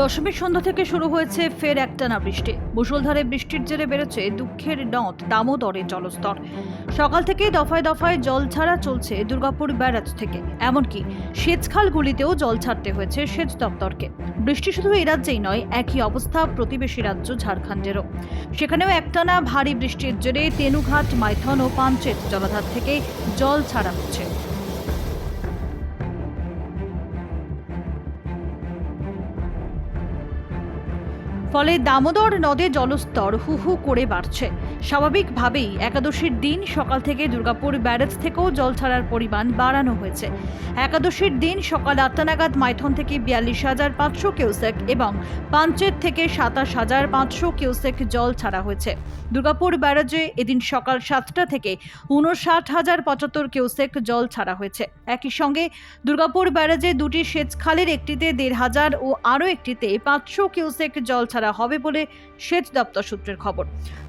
দশমীর সন্ধ্যা থেকে শুরু হয়েছে ফের একটানা বৃষ্টি। মুষলধারে বৃষ্টির জেরে বেড়েছে দুঃখের নদ দামোদরের জলস্তর। সকাল থেকে দফায় দফায় জল ছাড়া চলছে দুর্গাপুর ব্যারাজ থেকে। এমনকি সেচখালগুলিতেও জল ছাড়তে হয়েছে সেচ দপ্তরকে। বৃষ্টি শুধু এই রাজ্যেই নয়, একই অবস্থা প্রতিবেশী রাজ্য ঝাড়খণ্ডেরও। সেখানেও একটানা ভারী বৃষ্টির জেরে তেনুঘাট, মাইথন ও পাঞ্চেত জলাধার থেকে জল ছাড়া হচ্ছে। ফলে দামোদর নদে জলস্তর হু হু করে বাড়ছে। স্বাভাবিকভাবেই একাদশীর দিন সকাল থেকে দুর্গাপুর ব্যারেজ থেকেও জল ছাড়ার পরিমাণ বাড়ানো হয়েছে। একাদশীর দিন সকাল আটটা নাগাদ মাইথন থেকে বিয়াল্লিশ হাজার পাঁচশো কিউসেক এবং পাঞ্চের থেকে সাতাশ হাজার পাঁচশো কিউসেক জল ছাড়া হয়েছে। দুর্গাপুর ব্যারেজে এদিন সকাল সাতটা থেকে উনষাট হাজার পঁচাত্তর কিউসেক জল ছাড়া হয়েছে। একই সঙ্গে দুর্গাপুর ব্যারেজে দুটি সেচ খালের একটিতে দেড় হাজার ও আরও একটিতে পাঁচশো কিউসেক জল ছাড়া হবে বলে সেচ দপ্তর সূত্রের খবর।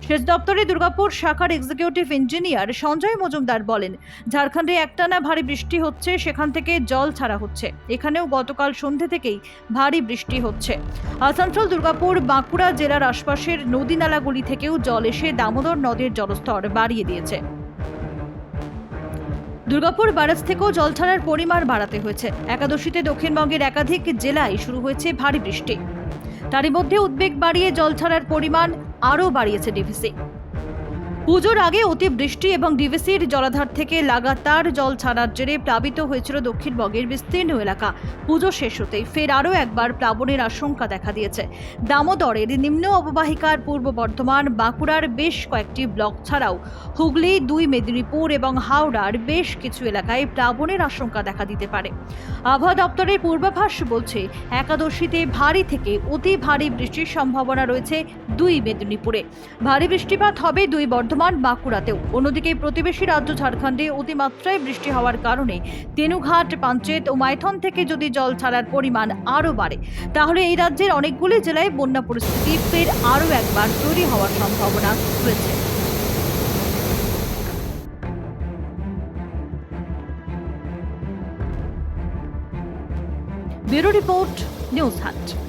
সেচ দপ্তরে দুর্গাপুর শাখার এক্সিকিউটিভ ইঞ্জিনিয়ার সঞ্জয় মজুমদার বলেন, ঝাড়খণ্ডে একটানা ভারী বৃষ্টি হচ্ছে, সেখান থেকে জল ছাড়া হচ্ছে। এখানেও গতকাল সন্ধে থেকেই ভারী বৃষ্টি হচ্ছে। আসানসোল, দুর্গাপুর, বাঁকুড়া জেলার আশপাশের নদী নালাগুলি থেকেও জল এসে দামোদর নদের জলস্তর বাড়িয়ে দিয়েছে। দুর্গাপুর ব্যারাজ থেকেও জল ছাড়ার পরিমাণ বাড়াতে হয়েছে। একাদশীতে দক্ষিণবঙ্গের একাধিক জেলায় শুরু হয়েছে ভারী বৃষ্টি। তারই মধ্যে উদ্বেগ বাড়িয়ে জল ছাড়ার পরিমাণ আরও বাড়িয়েছে ডিভিসি। পুজোর আগে অতিবৃষ্টি এবং ডিভিসির জলাধার থেকে লাগাতার জল ছাড়ার জেরে প্লাবিত হয়েছিল দক্ষিণবঙ্গের বিস্তীর্ণ এলাকা। পুজো শেষ হতেই ফের আরও একবার প্লাবনের আশঙ্কা দেখা দিয়েছে। দামোদরের নিম্ন অববাহিকার পূর্ব বর্ধমান, বাঁকুড়ার বেশ কয়েকটি ব্লক ছাড়াও হুগলি, দুই মেদিনীপুর এবং হাওড়ার বেশ কিছু এলাকায় প্লাবনের আশঙ্কা দেখা দিতে পারে। আবহাওয়া দপ্তরের পূর্বাভাস বলছে, একাদশীতে ভারী থেকে অতি ভারী বৃষ্টির সম্ভাবনা রয়েছে দুই মেদিনীপুরে। ভারী বৃষ্টিপাত হবে দুই বর্ধমান বাঁকুড়াতেও। অন্যদিকে প্রতিবেশী রাজ্য ঝাড়খণ্ডে অতিমাত্রায় বৃষ্টি হওয়ার কারণে তেনুঘাট পাঞ্চেত ও মাইথন থেকে যদি জল ছাড়ার পরিমাণ আরও বাড়ে, তাহলে এই রাজ্যের অনেকগুলি জেলায় বন্যা পরিস্থিতি ফের আরও একবার তৈরি হওয়ার সম্ভাবনা রয়েছে। ব্যুরো রিপোর্ট, নিউজ হাট।